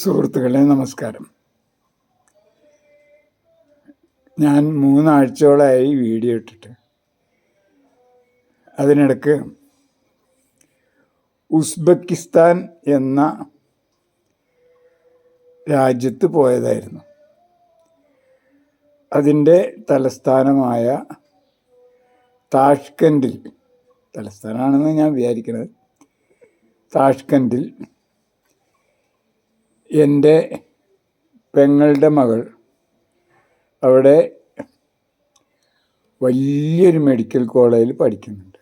സുഹൃത്തുക്കളെ നമസ്കാരം. ഞാൻ മൂന്നാഴ്ചയോളമായി വീഡിയോ ഇട്ടിട്ട് അതിനിടക്ക് ഉസ്ബെക്കിസ്ഥാൻ എന്ന രാജ്യത്ത് പോയതായിരുന്നു. അതിന്റെ തലസ്ഥാനമായ താഷ്കൻഡിൽ തലസ്ഥാനമാണെന്ന് ഞാൻ വിചാരിക്കുന്നത് താഷ്കൻഡിൽ എന്റെ പെങ്ങളുടെ മകൾ അവിടെ വലിയൊരു മെഡിക്കൽ കോളേജിൽ പഠിക്കുന്നുണ്ട്.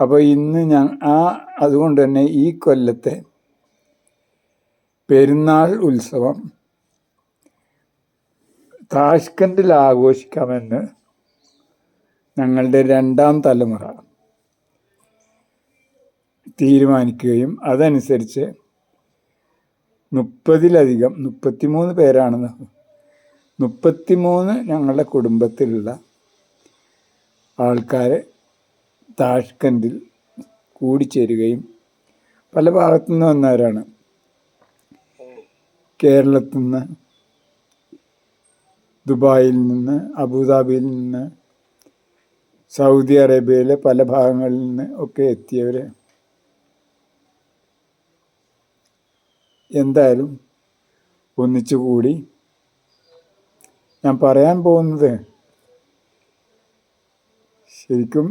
അപ്പോൾ ഇന്ന് ഞാൻ ആ അതുകൊണ്ട് തന്നെ ഈ കൊല്ലത്തെ പെരുന്നാൾ ഉത്സവം താഷ്കണ്ടിൽ ആഘോഷിക്കാമെന്ന് ഞങ്ങളുടെ രണ്ടാം തലമുറ തീരുമാനിക്കുകയും അതനുസരിച്ച് മുപ്പതിലധികം മുപ്പത്തിമൂന്ന് പേരാണെന്ന്. മുപ്പത്തിമൂന്ന് ഞങ്ങളുടെ കുടുംബത്തിലുള്ള ആൾക്കാർ താഷ്കണ്ടിൽ കൂടിച്ചേരുകയും പല ഭാഗത്തു നിന്ന് വന്നവരാണ്. കേരളത്തിൽ നിന്ന് ദുബായിൽ നിന്ന് അബുദാബിയിൽ നിന്ന് സൗദി അറേബ്യയിലെ പല ഭാഗങ്ങളിൽ നിന്ന് ഒക്കെ എത്തിയവർ എന്തായാലും ഒന്നിച്ചു കൂടി ഞാൻ പറയാൻ പോകുന്നത് ശരിക്കും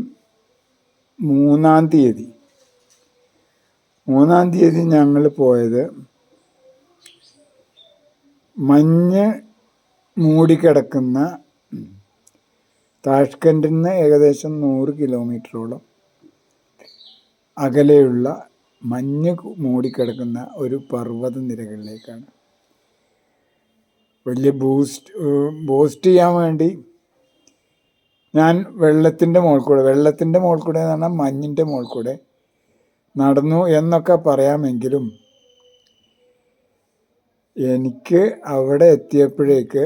മൂന്നാം തീയതി. മൂന്നാം തീയതി ഞങ്ങൾ പോയത് മഞ്ഞ് മൂടിക്കിടക്കുന്ന താഷ്കൻഡിൽ നിന്ന് ഏകദേശം നൂറ് കിലോമീറ്ററോളം അകലെയുള്ള മഞ്ഞ് മൂടിക്കിടക്കുന്ന ഒരു പർവത നിരകളിലേക്കാണ് വലിയ ബൂസ്റ്റ് ബൂസ്റ്റ് ചെയ്യാൻ വേണ്ടി ഞാൻ വെള്ളത്തിന്റെ മുകളിൽ കൂടെ വെള്ളത്തിന്റെ മുകളിൽ കൂടെ എന്ന് പറഞ്ഞാൽ മഞ്ഞിന്റെ മുകളിൽ കൂടെ നടന്നു എന്നൊക്കെ പറയാമെങ്കിലും എനിക്ക് അവിടെ എത്തിയപ്പോഴേക്ക്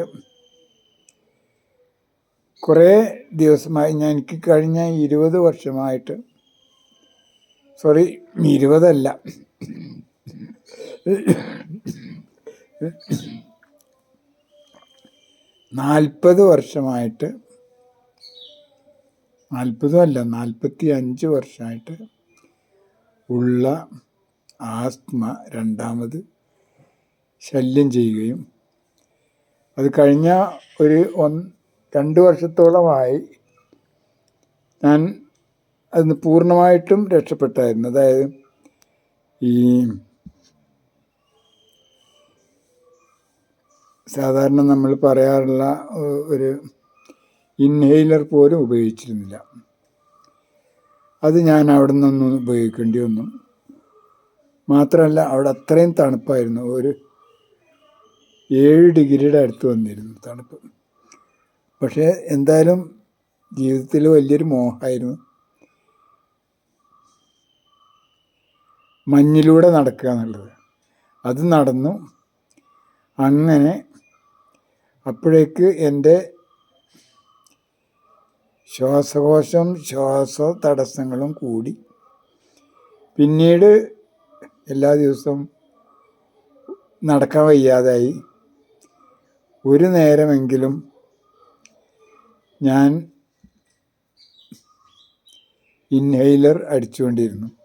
കുറേ ദിവസമായി ഞാൻ എനിക്ക് കഴിഞ്ഞ ഇരുപത് വർഷമായിട്ട് സോറി ഇരുപതല്ല. നാൽപ്പത് വർഷമായിട്ട് നാൽപ്പതും അല്ല നാൽപ്പത്തി അഞ്ച് വർഷമായിട്ട് ഉള്ള ആസ്മ രണ്ടാമത് ശല്യം ചെയ്യുകയും അത് കഴിഞ്ഞ ഒരു ഒന്ന് രണ്ട് വർഷത്തോളമായി ഞാൻ അതിന് പൂർണമായിട്ടും രക്ഷപ്പെട്ടായിരുന്നു. അതായത് ഈ സാധാരണ നമ്മൾ പറയാറുള്ള ഒരു ഇൻഹെയിലർ പോലും ഉപയോഗിച്ചിരുന്നില്ല. അത് ഞാൻ അവിടെ നിന്നൊന്നും ഉപയോഗിക്കേണ്ടി വന്നു. മാത്രമല്ല അവിടെ അത്രയും തണുപ്പായിരുന്നു. ഒരു ഏഴ് ഡിഗ്രിയുടെ അടുത്ത് വന്നിരുന്നു തണുപ്പ്. പക്ഷേ എന്തായാലും ജീവിതത്തിൽ വലിയൊരു മോഹമായിരുന്നു. മഞ്ഞിലൂടെ നടക്കുക എന്നുള്ളത്. അത് നടന്നു. അങ്ങനെ അപ്പോഴേക്ക് എന്റെ ശ്വാസകോശം ശ്വാസ തടസ്സങ്ങളും കൂടി. പിന്നീട് എല്ലാ ദിവസവും നടക്കാൻ വയ്യാതായി. ഒരു നേരമെങ്കിലും ഞാൻ ഇൻഹെയിലർ അടിച്ചുകൊണ്ടിരുന്നു.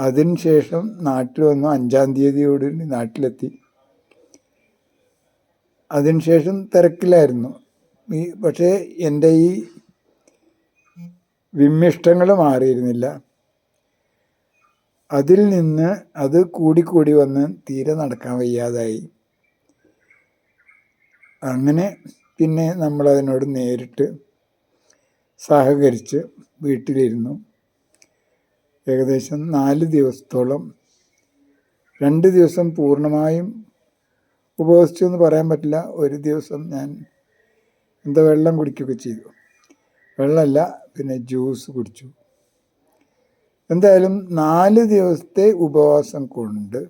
അതിനുശേഷം നാട്ടിൽ വന്നു. അഞ്ചാം തീയതിയോട് നാട്ടിലെത്തി. അതിനുശേഷം തിരക്കിലായിരുന്നു. ഈ പക്ഷേ എന്റെ ഈ വിമ്മിഷ്ടങ്ങൾ മാറിയിരുന്നില്ല. അതിൽ നിന്ന് അത് കൂടിക്കൂടി വന്ന് തീരെ നടക്കാൻ വയ്യാതായി. അങ്ങനെ പിന്നെ നമ്മളതിനോട് നേരിട്ട് സഹകരിച്ച് വീട്ടിലിരുന്നു. ഏകദേശം നാല് ദിവസത്തോളം രണ്ട് ദിവസം പൂർണമായും ഉപവസിച്ചു എന്ന് പറയാൻ പറ്റില്ല. ഒരു ദിവസം ഞാൻ എന്താ വെള്ളം കുടിക്കുകയൊക്കെ ചെയ്തു. വെള്ളമല്ല പിന്നെ ജ്യൂസ് കുടിച്ചു. എന്തായാലും നാല് ദിവസത്തെ ഉപവാസം കൊണ്ട്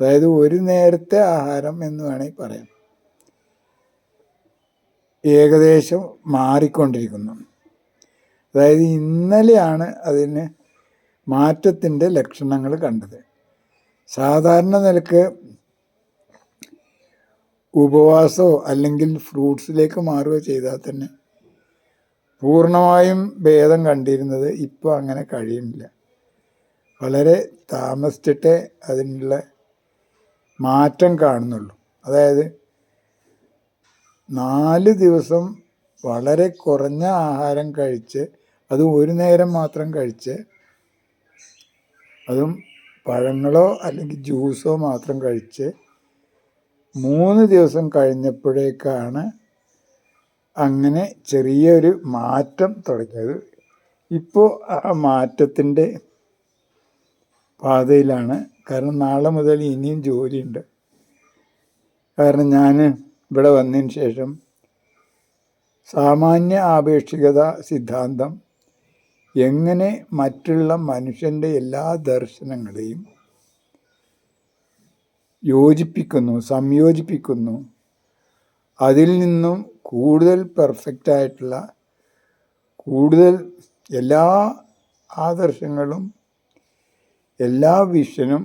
അതായത് ഒരു നേരത്തെ ആഹാരം എന്ന് വേണമെങ്കിൽ പറയാം ഏകദേശം മാറിക്കൊണ്ടിരിക്കുന്നു. അതായത് ഇന്നലെയാണ് അതിന് മാറ്റത്തിന്റെ ലക്ഷണങ്ങൾ കണ്ടത്. സാധാരണ നിലയ്ക്ക് ഉപവാസമോ അല്ലെങ്കിൽ ഫ്രൂട്ട്സിലേക്ക് മാറുകയോ ചെയ്താൽ തന്നെ പൂർണമായും ഭേദം കണ്ടിരുന്നത് ഇപ്പോൾ അങ്ങനെ കഴിയുന്നില്ല. വളരെ താമസിച്ചിട്ടേ അതിനുള്ള മാറ്റം കാണുന്നുള്ളൂ. അതായത് നാല് ദിവസം വളരെ കുറഞ്ഞ ആഹാരം കഴിച്ച് അതും ഒരു നേരം മാത്രം കഴിച്ച് അതും പഴങ്ങളോ അല്ലെങ്കിൽ ജ്യൂസോ മാത്രം കഴിച്ച് മൂന്ന് ദിവസം കഴിഞ്ഞപ്പോഴേക്കാണ് അങ്ങനെ ചെറിയൊരു മാറ്റം തുടങ്ങിയത്. ഇപ്പോൾ ആ മാറ്റത്തിന്റെ പാതയിലാണ്. കാരണം നാളെ മുതൽ ഇനിയും ജോലിയുണ്ട്. കാരണം ഞാൻ ഇവിടെ വന്നതിന് ശേഷം സാമാന്യ ആപേക്ഷികത സിദ്ധാന്തം എങ്ങനെ മറ്റുള്ള മനുഷ്യന്റെ എല്ലാ ദർശനങ്ങളെയും യോജിപ്പിക്കുന്നു സംയോജിപ്പിക്കുന്നു അതിൽ നിന്നും കൂടുതൽ പെർഫെക്റ്റായിട്ടുള്ള കൂടുതൽ എല്ലാ ആദർശങ്ങളും എല്ലാ വിഷനും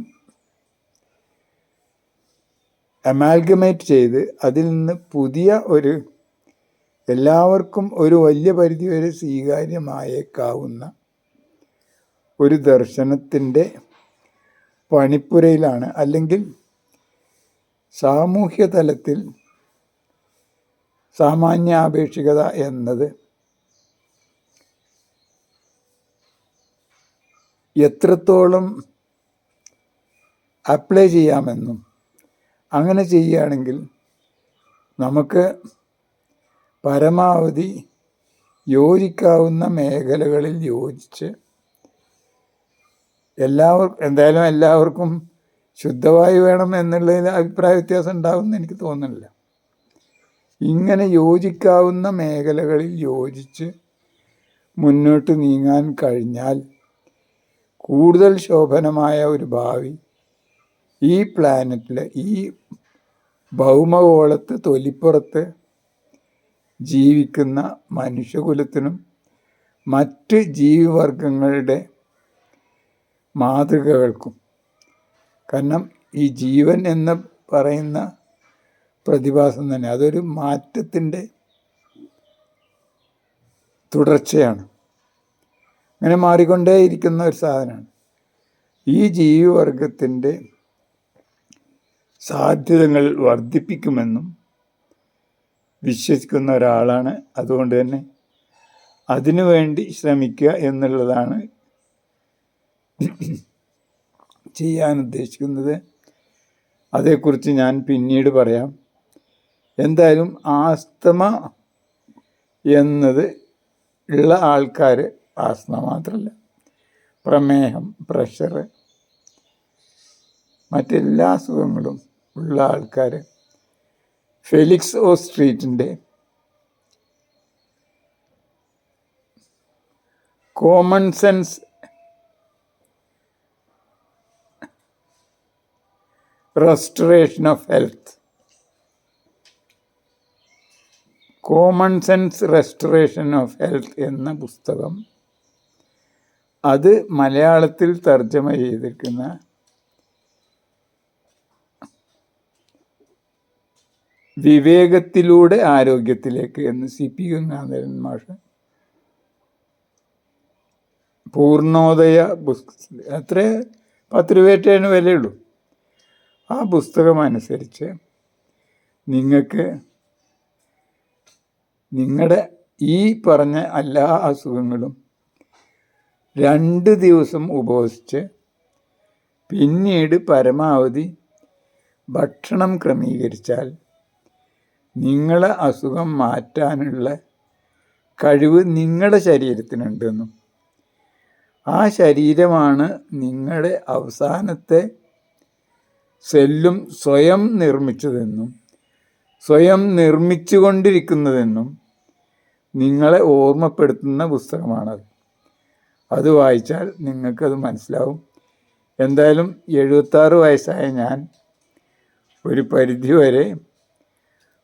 അമാൽഗമേറ്റ് ചെയ്ത് അതിൽ നിന്ന് പുതിയ ഒരു എല്ലാവർക്കും ഒരു വലിയ പരിധിവരെ സ്വീകാര്യമായേക്കാവുന്ന ഒരു ദർശനത്തിന്റെ പണിപ്പുരയിലാണ്. അല്ലെങ്കിൽ സാമൂഹ്യ തലത്തിൽ സാമാന്യാപേക്ഷികത എന്നത് എത്രത്തോളം അപ്ലൈ ചെയ്യാമെന്നും അങ്ങനെ ചെയ്യുകയാണെങ്കിൽ നമുക്ക് പരമാവധി യോജിക്കാവുന്ന മേഖലകളിൽ യോജിച്ച് എല്ലാവർക്കും എന്തായാലും എല്ലാവർക്കും ശുദ്ധവായു വേണം എന്നുള്ളതിൽ അഭിപ്രായ വ്യത്യാസം എന്ന് എനിക്ക് തോന്നുന്നില്ല. ഇങ്ങനെ യോജിക്കാവുന്ന മേഖലകളിൽ യോജിച്ച് മുന്നോട്ട് നീങ്ങാൻ കഴിഞ്ഞാൽ കൂടുതൽ ശോഭനമായ ഒരു ഭാവി ഈ പ്ലാനറ്റിൽ ഈ ഭൗമഗോളത്ത് തൊലിപ്പുറത്ത് ജീവിക്കുന്ന മനുഷ്യകുലത്തിനും മറ്റ് ജീവിവർഗങ്ങളുടെ മാതൃകകൾക്കും. കാരണം ഈ ജീവൻ എന്ന് പറയുന്ന പ്രതിഭാസം തന്നെ അതൊരു മാറ്റത്തിന്റെ തുടർച്ചയാണ്. അങ്ങനെ മാറിക്കൊണ്ടേയിരിക്കുന്ന ഒരു സാധനമാണ്. ഈ ജീവിവർഗത്തിന്റെ സാധ്യതകൾ വർദ്ധിപ്പിക്കുമെന്നും വിശ്വസിക്കുന്ന ഒരാളാണ്. അതുകൊണ്ട് തന്നെ അതിനു വേണ്ടി ശ്രമിക്കുക എന്നുള്ളതാണ് ചെയ്യാൻ ഉദ്ദേശിക്കുന്നത്. അതേക്കുറിച്ച് ഞാൻ പിന്നീട് പറയാം. എന്തായാലും ആസ്തമ എന്നത് ഉള്ള ആൾക്കാർ ആസ്മ മാത്രമല്ല പ്രമേഹം പ്രഷർ മറ്റെല്ലാ അസുഖങ്ങളും ഉള്ള ആൾക്കാർ Felix O സ്ട്രീറ്റിന്റെ common sense restoration of health common sense restoration of health എന്ന പുസ്തകം. അത് മലയാളത്തിൽ തർജമ ചെയ്തിരിക്കുന്ന വിവേകത്തിലൂടെ ആരോഗ്യത്തിലേക്ക് എന്ന് സി പി ഗംഗാധരൻ മാഷ് പൂർണോദയ പുസ്തകത്തിൽ. അത്ര പത്ത് രൂപയേറ്റതിന് വിലയുള്ളൂ. ആ പുസ്തകം അനുസരിച്ച് നിങ്ങൾക്ക് നിങ്ങളുടെ ഈ പറഞ്ഞ എല്ലാ അസുഖങ്ങളും രണ്ട് ദിവസം ഉപവസിച്ച് പിന്നീട് പരമാവധി ഭക്ഷണം ക്രമീകരിച്ചാൽ നിങ്ങളെ അസുഖം മാറ്റാനുള്ള കഴിവ് നിങ്ങളുടെ ശരീരത്തിനുണ്ടെന്നും ആ ശരീരമാണ് നിങ്ങളുടെ അവസാനത്തെ സെല്ലും സ്വയം നിർമ്മിച്ചതെന്നും സ്വയം നിർമ്മിച്ചുകൊണ്ടിരിക്കുന്നതെന്നും നിങ്ങളെ ഓർമ്മപ്പെടുത്തുന്ന പുസ്തകമാണത്. അത് വായിച്ചാൽ നിങ്ങൾക്കത് മനസ്സിലാവും. എന്തായാലും എഴുപത്താറ് വയസ്സായ ഞാൻ ഒരു പരിധി വരെ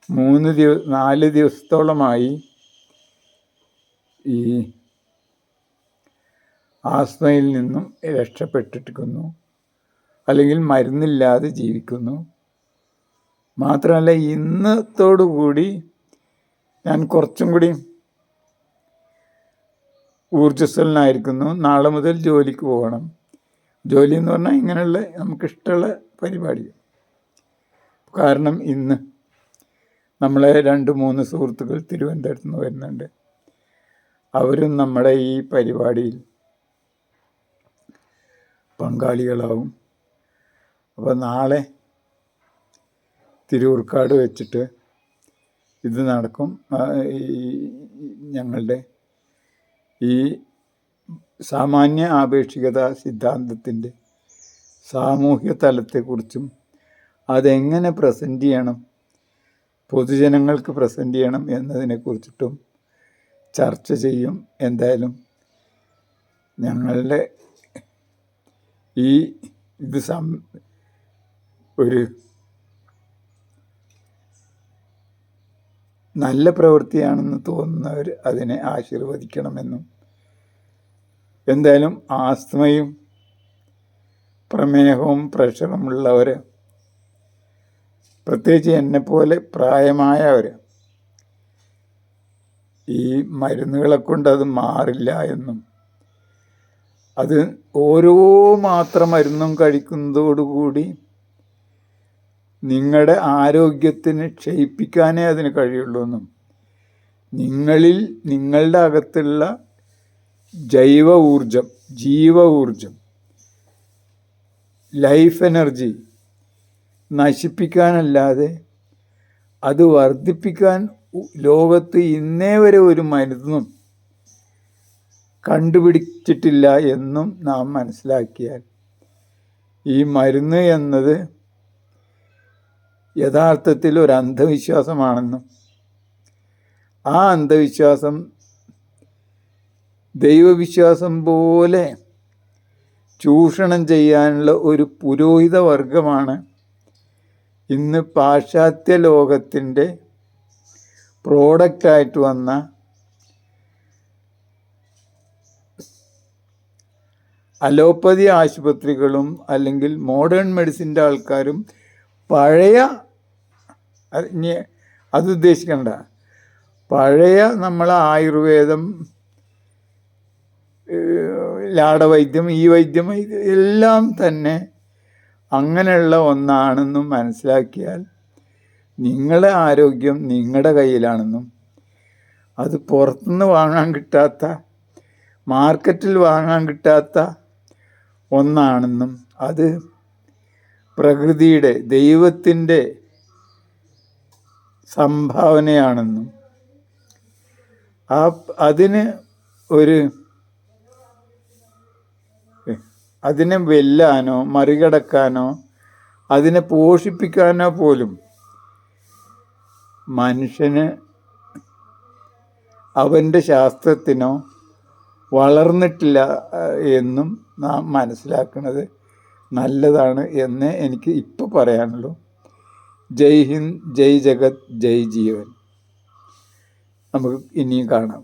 മൂന്ന് ദിവ നാല് ദിവസത്തോളമായി ഈ ആസ്മയിൽ നിന്നും രക്ഷപ്പെട്ടിരിക്കുന്നു. അല്ലെങ്കിൽ മരുന്നില്ലാതെ ജീവിക്കുന്നു. മാത്രമല്ല ഇന്നത്തോടു കൂടി ഞാൻ കുറച്ചും കൂടി ഊർജസ്വലനായിരിക്കുന്നു. നാളെ മുതൽ ജോലിക്ക് പോകണം. ജോലി എന്ന് പറഞ്ഞാൽ ഇങ്ങനെയുള്ള നമുക്കിഷ്ടമുള്ള പരിപാടി. കാരണം ഇന്ന് നമ്മളെ രണ്ട് മൂന്ന് സുഹൃത്തുക്കൾ തിരുവനന്തപുരത്ത് നിന്ന് വരുന്നുണ്ട്. അവരും നമ്മുടെ ഈ പരിപാടിയിൽ പങ്കാളികളാവും. അപ്പോൾ നാളെ തിരൂർക്കാട് വെച്ചിട്ട് ഇത് നടക്കും. ഈ ഞങ്ങളുടെ ഈ സാമാന്യ ആപേക്ഷികത സിദ്ധാന്തത്തിന്റെ സാമൂഹ്യ തലത്തെക്കുറിച്ചും അതെങ്ങനെ പ്രസന്റ് ചെയ്യണം പൊതുജനങ്ങൾക്ക് പ്രസന്റ് ചെയ്യണം എന്നതിനെക്കുറിച്ചിട്ടും ചർച്ച ചെയ്യും എന്തായാലും ഞങ്ങളുടെ ഈ ഇത് സം ഒരു നല്ല പ്രവൃത്തിയാണെന്ന് തോന്നുന്നവർ അതിനെ ആശീർവദിക്കണമെന്നും എന്തായാലും ആസ്മയും പ്രമേഹവും പ്രഷറും ഉള്ളവർ പ്രത്യേകിച്ച് എന്നെപ്പോലെ പ്രായമായവർ ഈ മരുന്നുകളെ കൊണ്ട് അത് മാറില്ല എന്നും അത് ഓരോ മാത്ര മരുന്നും കഴിക്കുന്നതോടുകൂടി നിങ്ങളുടെ ആരോഗ്യത്തിന് ക്ഷയിപ്പിക്കാനേ അതിന് കഴിയുള്ളൂ എന്നും നിങ്ങളിൽ നിങ്ങളുടെ അകത്തുള്ള ജൈവ ഊർജം ജീവ ഊർജം ലൈഫ് എനർജി നശിപ്പിക്കാനല്ലാതെ അത് വർദ്ധിപ്പിക്കാൻ ലോകത്ത് ഇന്നേ വരെ ഒരു മരുന്നും കണ്ടുപിടിച്ചിട്ടില്ല എന്നും നാം മനസ്സിലാക്കിയാൽ ഈ മരുന്ന് എന്നത് യഥാർത്ഥത്തിൽ ഒരു അന്ധവിശ്വാസമാണെന്നും ആ അന്ധവിശ്വാസം ദൈവവിശ്വാസം പോലെ ചൂഷണം ചെയ്യാനുള്ള ഒരു പുരോഹിത വർഗമാണ് ഇന്ന് പാശ്ചാത്യ ലോകത്തിന്റെ പ്രോഡക്റ്റായിട്ട് വന്ന അലോപ്പതി ആശുപത്രികളും അല്ലെങ്കിൽ മോഡേൺ മെഡിസിന്റെ ആൾക്കാരും പഴയ അത് ഉദ്ദേശിക്കേണ്ട. പഴയ നമ്മൾ ആയുർവേദം ലാടവൈദ്യം ഈ വൈദ്യം എല്ലാം തന്നെ അങ്ങനെയുള്ള ഒന്നാണെന്നും മനസ്സിലാക്കിയാൽ നിങ്ങളുടെ ആരോഗ്യം നിങ്ങളുടെ കയ്യിലാണെന്നും അത് പുറത്തുനിന്ന് വാങ്ങാൻ കിട്ടാത്ത മാർക്കറ്റിൽ വാങ്ങാൻ കിട്ടാത്ത ഒന്നാണെന്നും അത് പ്രകൃതിയുടെ ദൈവത്തിന്റെ സംഭാവനയാണെന്നും. ആ അതിന് ഒരു അതിനെ വെല്ലാനോ മറികടക്കാനോ അതിനെ പോഷിപ്പിക്കാനോ പോലും മനുഷ്യന് അവന്റെ ശാസ്ത്രത്തിനോ വളർന്നിട്ടില്ല എന്നും നാം മനസ്സിലാക്കുന്നത് നല്ലതാണ് എന്ന് എനിക്ക് ഇപ്പോൾ പറയാനുള്ളൂ. ജയ് ഹിന്ദ് ജയ് ജഗത് ജയ് ജീവൻ. നമുക്ക് ഇനിയും കാണാം.